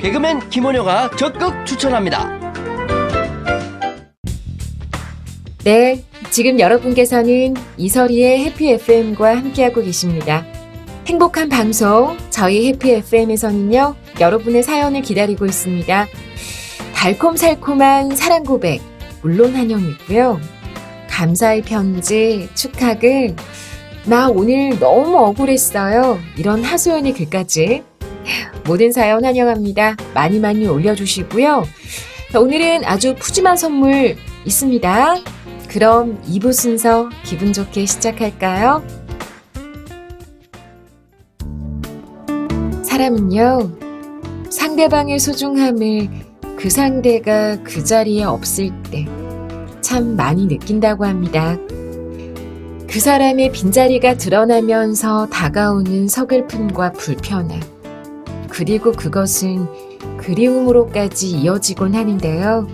개그맨 김원효가 적극 추천합니다. 네, 지금 여러분께서는 이설희의 해피 FM과 함께하고 계십니다. 행복한 방송, 저희 해피 FM에서는요, 여러분의 사연을 기다리고 있습니다. 달콤살콤한 사랑 고백, 물론 환영이고요. 감사의 편지, 축하글, 나 오늘 너무 억울했어요. 이런 하소연의 글까지. 모든 사연 환영합니다. 많이 많이 올려주시고요. 자, 오늘은 아주 푸짐한 선물 있습니다. 그럼 2부 순서 기분 좋게 시작할까요? 사람은요, 상대방의 소중함을 그 상대가 그 자리에 없을 때 참 많이 느낀다고 합니다. 그 사람의 빈자리가 드러나면서 다가오는 서글픔과 불편함. 그리고 그것은 그리움으로까지 이어지곤 하는데요.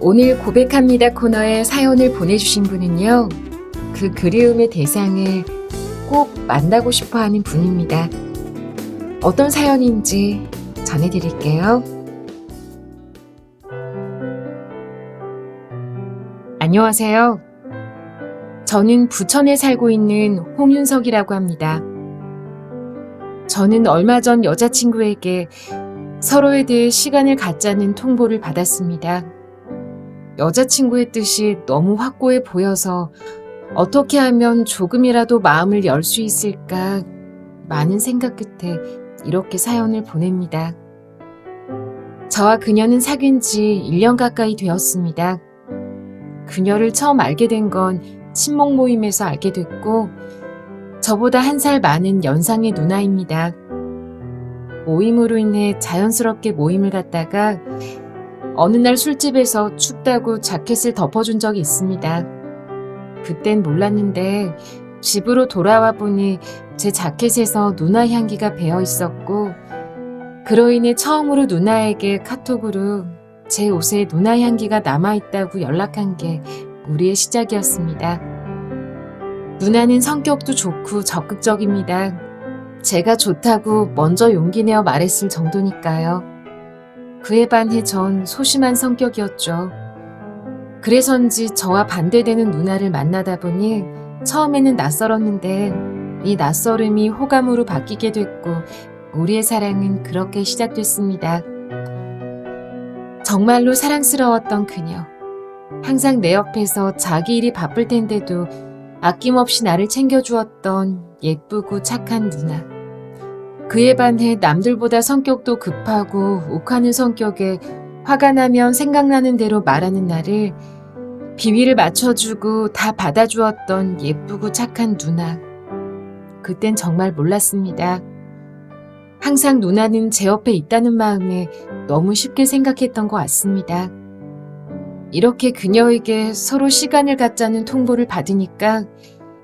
오늘 고백합니다 코너에 사연을 보내주신 분은요. 그 그리움의 대상을 꼭 만나고 싶어 하는 분입니다. 어떤 사연인지 전해드릴게요. 안녕하세요. 저는 부천에 살고 있는 홍윤석이라고 합니다. 저는 얼마 전 여자친구에게 서로에 대해 시간을 갖자는 통보를 받았습니다. 여자친구의 뜻이 너무 확고해 보여서 어떻게 하면 조금이라도 마음을 열 수 있을까 많은 생각 끝에 이렇게 사연을 보냅니다. 저와 그녀는 사귄 지 1년 가까이 되었습니다. 그녀를 처음 알게 된 건 친목 모임에서 알게 됐고, 저보다 한 살 많은 연상의 누나입니다. 모임으로 인해 자연스럽게 모임을 갖다가 어느 날 술집에서 춥다고 자켓을 덮어준 적이 있습니다. 그땐 몰랐는데 집으로 돌아와 보니 제 자켓에서 누나 향기가 배어 있었고, 그로 인해 처음으로 누나에게 카톡으로 제 옷에 누나 향기가 남아있다고 연락한 게 우리의 시작이었습니다. 누나는 성격도 좋고 적극적입니다. 제가 좋다고 먼저 용기 내어 말했을 정도니까요. 그에 반해 전 소심한 성격이었죠. 그래서인지 저와 반대되는 누나를 만나다 보니 처음에는 낯설었는데 이 낯설음이 호감으로 바뀌게 됐고 우리의 사랑은 그렇게 시작됐습니다. 정말로 사랑스러웠던 그녀. 항상 내 옆에서 자기 일이 바쁠 텐데도 아낌없이 나를 챙겨주었던 예쁘고 착한 누나. 그에 반해 남들보다 성격도 급하고 욱하는 성격에 화가 나면 생각나는 대로 말하는 나를 비위를 맞춰주고 다 받아주었던 예쁘고 착한 누나. 그땐 정말 몰랐습니다. 항상 누나는 제 옆에 있다는 마음에 너무 쉽게 생각했던 것 같습니다. 이렇게 그녀에게 서로 시간을 갖자는 통보를 받으니까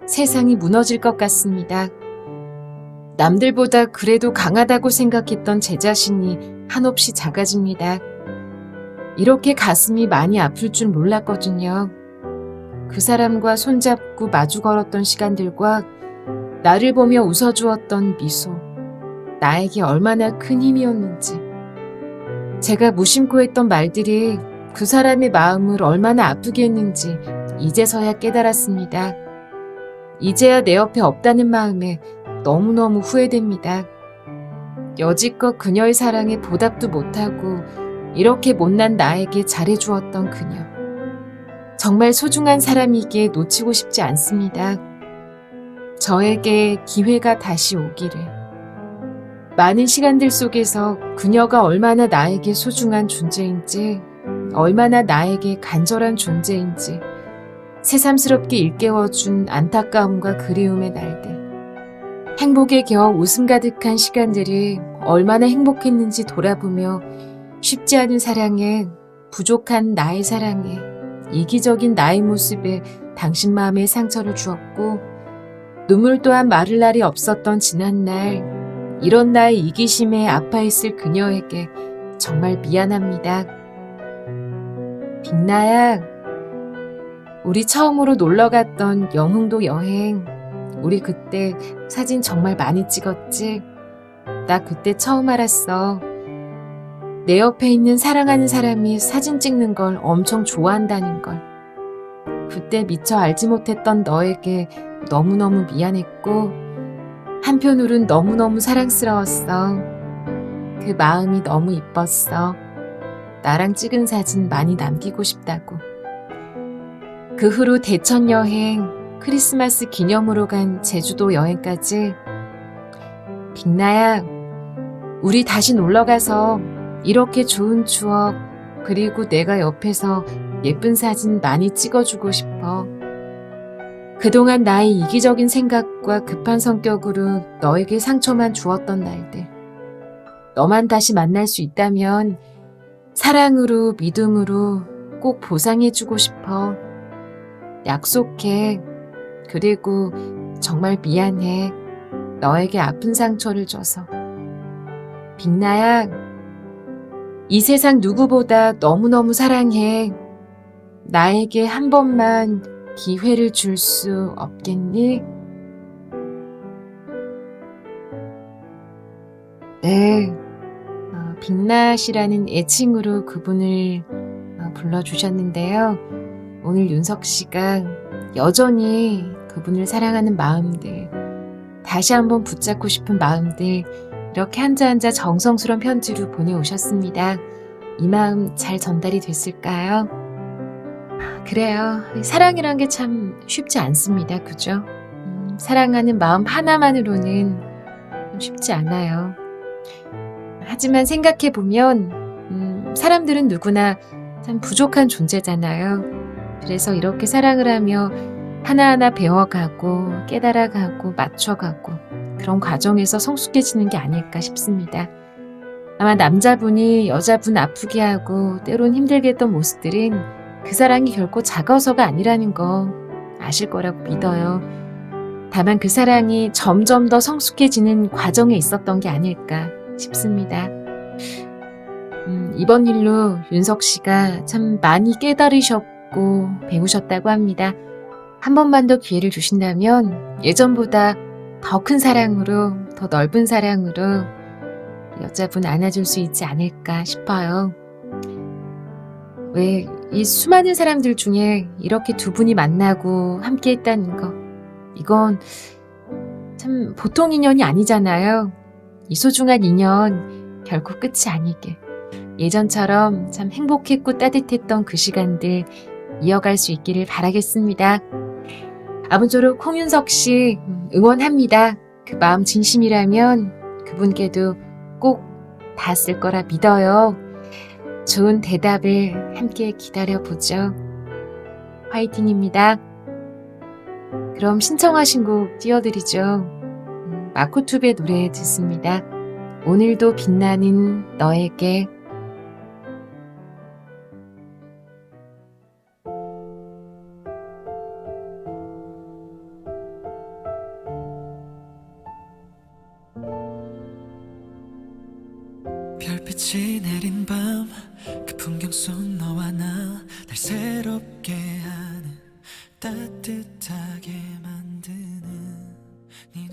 세상이 무너질 것 같습니다. 남들보다 그래도 강하다고 생각했던 제 자신이 한없이 작아집니다. 이렇게 가슴이 많이 아플 줄 몰랐거든요. 그 사람과 손잡고 마주 걸었던 시간들과 나를 보며 웃어주었던 미소. 나에게 얼마나 큰 힘이었는지. 제가 무심코 했던 말들이 그 사람의 마음을 얼마나 아프게 했는지 이제서야 깨달았습니다. 이제야 내 옆에 없다는 마음에 너무너무 후회됩니다. 여지껏 그녀의 사랑에 보답도 못하고 이렇게 못난 나에게 잘해주었던 그녀. 정말 소중한 사람이기에 놓치고 싶지 않습니다. 저에게 기회가 다시 오기를. 많은 시간들 속에서 그녀가 얼마나 나에게 소중한 존재인지, 얼마나 나에게 간절한 존재인지, 새삼스럽게 일깨워준 안타까움과 그리움의 날들. 행복에 겨워 웃음 가득한 시간들이 얼마나 행복했는지 돌아보며 쉽지 않은 사랑에, 부족한 나의 사랑에, 이기적인 나의 모습에 당신 마음에 상처를 주었고, 눈물 또한 마를 날이 없었던 지난날, 이런 나의 이기심에 아파있을 그녀에게 정말 미안합니다. 빛나야, 우리 처음으로 놀러 갔던 영흥도 여행, 우리 그때 사진 정말 많이 찍었지? 나 그때 처음 알았어. 내 옆에 있는 사랑하는 사람이 사진 찍는 걸 엄청 좋아한다는 걸. 그때 미처 알지 못했던 너에게 너무너무 미안했고, 한편으론 너무너무 사랑스러웠어. 그 마음이 너무 이뻤어. 나랑 찍은 사진 많이 남기고 싶다고. 그 후로 대천 여행, 크리스마스 기념으로 간 제주도 여행까지 빅나야, 우리 다시 놀러 가서 이렇게 좋은 추억, 그리고 내가 옆에서 예쁜 사진 많이 찍어주고 싶어. 그동안 나의 이기적인 생각과 급한 성격으로 너에게 상처만 주었던 날들. 너만 다시 만날 수 있다면 사랑으로, 믿음으로 꼭 보상해주고 싶어. 약속해. 그리고 정말 미안해. 너에게 아픈 상처를 줘서. 빅나야, 이 세상 누구보다 너무너무 사랑해. 나에게 한 번만 기회를 줄 수 없겠니? 어, 빅낫이라는 애칭으로 그분을 어, 불러주셨는데요. 오늘 윤석 씨가 여전히 그분을 사랑하는 마음들, 다시 한번 붙잡고 싶은 마음들, 이렇게 한자 한자 정성스러운 편지로 보내오셨습니다. 이 마음 잘 전달이 됐을까요? 아, 그래요. 사랑이란 게 참 쉽지 않습니다. 그죠? 음, 사랑하는 마음 하나만으로는 쉽지 않아요. 하지만 생각해보면, 음, 사람들은 누구나 참 부족한 존재잖아요. 그래서 이렇게 사랑을 하며 하나하나 배워가고, 깨달아가고, 맞춰가고, 그런 과정에서 성숙해지는 게 아닐까 싶습니다. 아마 남자분이 여자분 아프게 하고, 때론 힘들게 했던 모습들은 그 사랑이 결코 작아서가 아니라는 거 아실 거라고 믿어요. 다만 그 사랑이 점점 더 성숙해지는 과정에 있었던 게 아닐까 싶습니다. 음, 이번 일로 윤석 씨가 참 많이 깨달으셨고 배우셨다고 합니다. 한 번만 더 기회를 주신다면 예전보다 더 큰 사랑으로, 더 넓은 사랑으로 여자분 안아줄 수 있지 않을까 싶어요. 왜 이 수많은 사람들 중에 이렇게 두 분이 만나고 함께 했다는 거. 이건 참 보통 인연이 아니잖아요. 이 소중한 인연 결코 끝이 아니게. 예전처럼 참 행복했고 따뜻했던 그 시간들 이어갈 수 있기를 바라겠습니다. 아무쪼록 홍윤석 씨 음, 응원합니다. 그 마음 진심이라면 그분께도 꼭 닿았을 거라 믿어요. 좋은 대답을 함께 기다려보죠. 화이팅입니다. 그럼 신청하신 곡 띄워드리죠. 음, 마코투베 노래 듣습니다. 오늘도 빛나는 너에게 별빛이 내린 밤 그 풍경 속 너와 나 날 새롭게 하는 따뜻하게 만드는 네